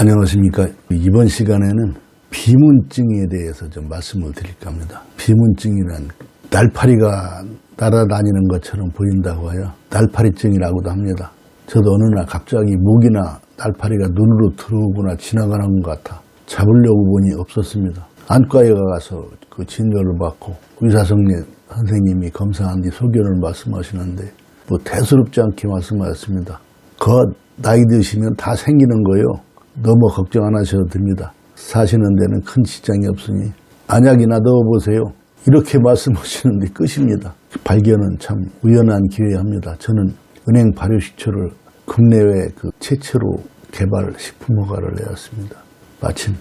안녕하십니까. 이번 시간에는 비문증에 대해서 좀 말씀을 드릴까 합니다. 비문증이란 날파리가 날아다니는 것처럼 보인다고 하여 날파리증이라고도 합니다. 저도 어느 날 갑자기 목이나 날파리가 눈으로 들어오거나 지나가는 것 같아 잡으려고 보니 없었습니다. 안과에 가서 그 진료를 받고 의사성님 선생님이 검사한 뒤 소견을 말씀하시는데 뭐 대수롭지 않게 말씀하셨습니다. 그 나이 드시면 다 생기는 거요. 너무 걱정 안 하셔도 됩니다. 사시는 데는 큰 지장이 없으니 안약이나 넣어보세요. 이렇게 말씀하시는데 끝입니다. 발견은 참 우연한 기회합니다. 저는 은행 발효식초를 국내외 그 최초로 개발 식품허가를 내었습니다. 마침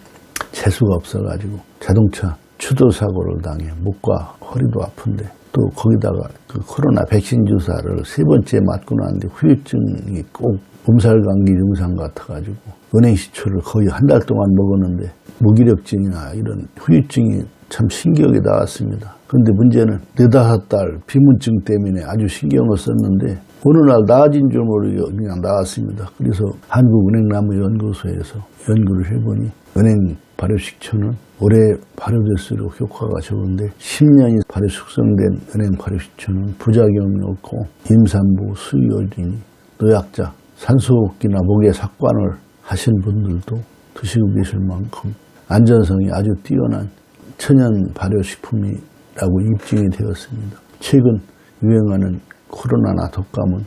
재수가 없어가지고 자동차 추도 사고를 당해 목과 허리도 아픈데 또 거기다가 그 코로나 백신 주사를 세 번째 맞고 나는데 후유증이 꼭 몸살 감기 증상 같아가지고 은행 시초를 거의 한 달 동안 먹었는데 무기력증이나 이런 후유증이 참 신기하게 나왔습니다. 그런데 문제는 네다섯 달 비문증 때문에 아주 신경을 썼는데 어느 날 나아진 줄 모르고 그냥 나왔습니다. 그래서 한국은행나무연구소에서 연구를 해보니 은행 발효식초는 오래 발효될수록 효과가 좋은데 10년이 발효 숙성된 은행 발효식초는 부작용이 없고 임산부, 수유어린이, 노약자, 산소호흡기나 목의 삭관을 하신 분들도 드시고 계실 만큼 안전성이 아주 뛰어난 천연 발효식품이라고 입증이 되었습니다. 최근 유행하는 코로나나 독감은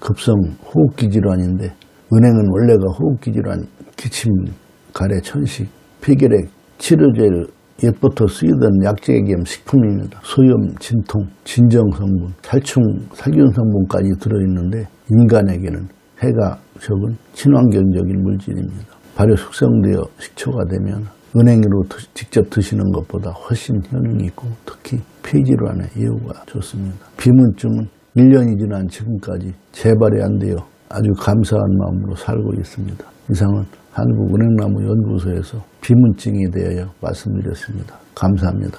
급성 호흡기 질환인데 은행은 원래가 호흡기 질환, 기침, 가래, 천식, 폐결핵 치료제를 옛부터 쓰이던 약제 겸 식품입니다. 소염, 진통, 진정 성분, 살충, 살균 성분까지 들어있는데 인간에게는 해가 적은 친환경적인 물질입니다. 발효 숙성되어 식초가 되면 은행으로 드- 직접 드시는 것보다 훨씬 효능이 있고 특히 폐질환에 예후가 좋습니다. 비문증은 1년이 지난 지금까지 재발이 안 되어 아주 감사한 마음으로 살고 있습니다. 이상은 한국은행나무 연구소에서 비문증에 대하여 말씀드렸습니다. 감사합니다.